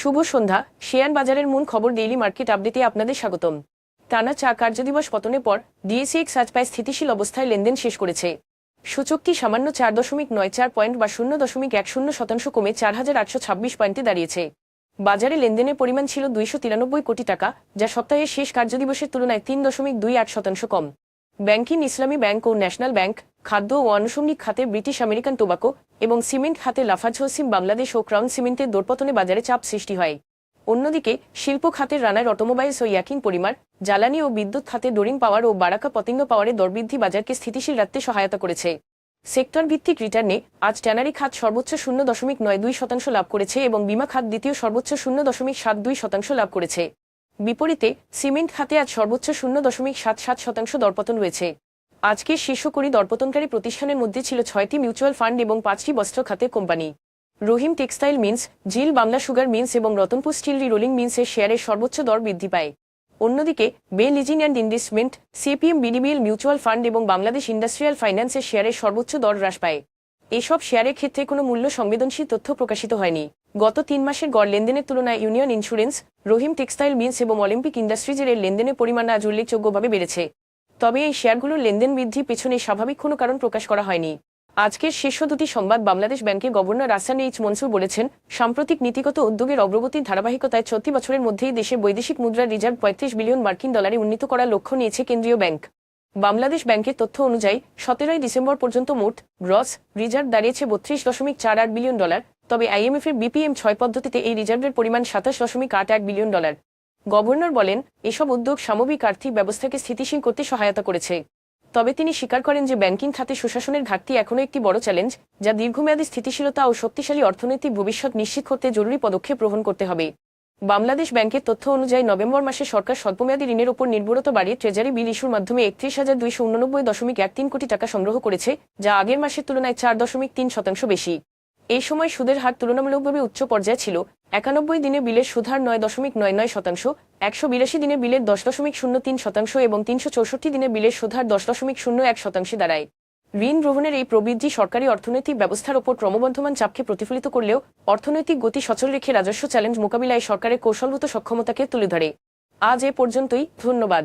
শুভ সন্ধ্যা। Share বাজারের মূল খবর ডেইলি মার্কেট আপডেটে আপনাদের স্বাগতম। টানা চা কার্যদিবস পতনের পর ডিএসিএক্স আজ প্রায় স্থিতিশীল অবস্থায় লেনদেন শেষ করেছে। সূচকটি সামান্য চার দশমিক নয় চার পয়েন্ট বা শূন্য দশমিক এক শূন্য শতাংশ কমে চার হাজার আটশো ছাব্বিশ পয়েন্টে দাঁড়িয়েছে। বাজারে লেনদেনের পরিমাণ ছিল দুইশো তিরানব্বই কোটি টাকা, যা সপ্তাহের শেষ কার্যদিবসের তুলনায় তিন দশমিক দুই আট শতাংশ কম। ব্যাংকিং ইসলামী ব্যাংক ও ন্যাশনাল ব্যাংক খাদ্য ও আনুষঙ্গিক খাতে ব্রিটিশ আমেরিকান টোবাকো এবং সিমেন্ট খাতে লাফাজ হোসিম বাংলাদেশ ও ক্রাউন সিমেন্টের দরপতনে বাজারে চাপ সৃষ্টি হয়। অন্যদিকে, শিল্প খাতের রানার অটোমোবাইলস ও ইয়াকিং পরিমার জ্বালানি ও বিদ্যুৎ খাতে ডোরিং পাওয়ার ও বারাকা পতিঙ্গ পাওয়ারের দরবৃদ্ধি বাজারকে স্থিতিশীল রাখতে সহায়তা করেছে। সেক্টর ভিত্তিক রিটার্নে আজ ট্যানারি খাত সর্বোচ্চ শূন্য দশমিক নয় দুই শতাংশ লাভ করেছে এবং বিমা খাত দ্বিতীয় সর্বোচ্চ শূন্য দশমিক সাত দুই শতাংশ লাভ করেছে। বিপরীতে, সিমেন্ট খাতে আজ সর্বোচ্চ শূন্য দশমিক সাত সাত শতাংশ দরপতন রয়েছে আজকের শীর্ষ করি দরপতনকারী প্রতিষ্ঠানের মধ্যে ছিল ছয়টি মিউচুয়াল ফান্ড এবং পাঁচটি বস্ত্র খাতের company. Rahim textile mills, Zeal, Bangla sugar mills এবং রতনপুর স্টিল রিরোলিং মিন্সের শেয়ারের সর্বোচ্চ দর বৃদ্ধি পায়। অন্যদিকে, bay leasing and investment, CPM BDBL mutual fund এবং বাংলাদেশ ইন্ডাস্ট্রিয়াল ফাইন্যান্সের শেয়ারের সর্বোচ্চ দর হ্রাস পায়। এসব শেয়ারের ক্ষেত্রে কোনো মূল্য সংবেদনশীল তথ্য প্রকাশিত হয়নি। গত তিন মাসের গড় লেনদেনের তুলনায় union insurance, Rahim textile mills এবং অলিম্পিক ইন্ডাস্ট্রিজের লেনদেনের পরিমাণ আজ উল্লেখযোগ্যভাবে বেড়েছে। তবে এই শেয়ারগুলোর লেনদেন বৃদ্ধি পেছনে স্বাভাবিক কোনো কারণ প্রকাশ করা হয়নি। আজকের শীর্ষ দুটি সংবাদ বাংলাদেশ ব্যাংকের গভর্নর আসান এইচ মনসুর বলেছেন, সাম্প্রতিক নীতিগত উদ্যোগের অগ্রগতির ধারাবাহিকতায় চলতি বছরের মধ্যেই দেশে বৈদেশিক মুদ্রার রিজার্ভ পঁয়ত্রিশ বিলিয়ন মার্কিন ডলারে উন্নীত করার লক্ষ্য নিয়েছে কেন্দ্রীয় ব্যাংক। বাংলাদেশ ব্যাংকের তথ্য অনুযায়ী, সতেরোই ডিসেম্বর পর্যন্ত মোট গ্রস রিজার্ভ দাঁড়িয়েছে বত্রিশ দশমিক চার আট বিলিয়ন ডলার, তবে আইএমএফ এর বিপিএম ছয় পদ্ধতিতে এই রিজার্ভের পরিমাণ সাতাশ দশমিক আট এক বিলিয়ন ডলার। গভর্নর বলেন, এসব উদ্যোগ সামবিক আর্থিক ব্যবস্থাকে স্থিতিশীল করতে সহায়তা করেছে। তবে তিনি স্বীকার করেন যে ব্যাংকিং খাতে সুশাসনের ঘাটতি এখনও একটি বড় চ্যালেঞ্জ, যা দীর্ঘমেয়াদী স্থিতিশীলতা ও শক্তিশালী অর্থনৈতিক ভবিষ্যৎ নিশ্চিত করতে জরুরি পদক্ষেপ গ্রহণ করতে হবে। বাংলাদেশ ব্যাংকের তথ্য অনুযায়ী নভেম্বর মাসে সরকার স্বল্পমেয়াদী ঋণের ওপর নির্ভরতা বাড়িয়ে ট্রেজারি বিল ইস্যুর মাধ্যমে একত্রিশ হাজার দুইশো উননব্বই দশমিক এক তিন কোটি টাকা সংগ্রহ করেছে, যা আগের মাসের তুলনায় চার দশমিক তিন শতাংশ বেশি। এই সময় সুদের হার তুলনামূলকভাবে উচ্চ পর্যায়ে ছিল একানব্বই দিনে বিলের সুধার নয় দশমিক নয় নয় শতাংশ, একশো বিরাশি দিনে বিলের দশ দশমিক শূন্য তিন শতাংশ এবং তিনশো চৌষট্টি দিনে বিলের সুধার দশ দশমিক শূন্য এক শতাংশে দাঁড়ায়। ঋণ গ্রহণের এই প্রবৃদ্ধি সরকারি অর্থনৈতিক ব্যবস্থার ওপর ক্রমবর্ধমান চাপকে প্রতিফলিত করলেও অর্থনৈতিক গতি সচল রেখে রাজস্ব চ্যালেঞ্জ মোকাবিলায় সরকারের কৌশলগত সক্ষমতাকে তুলে ধরে। আজ এ পর্যন্তই, ধন্যবাদ।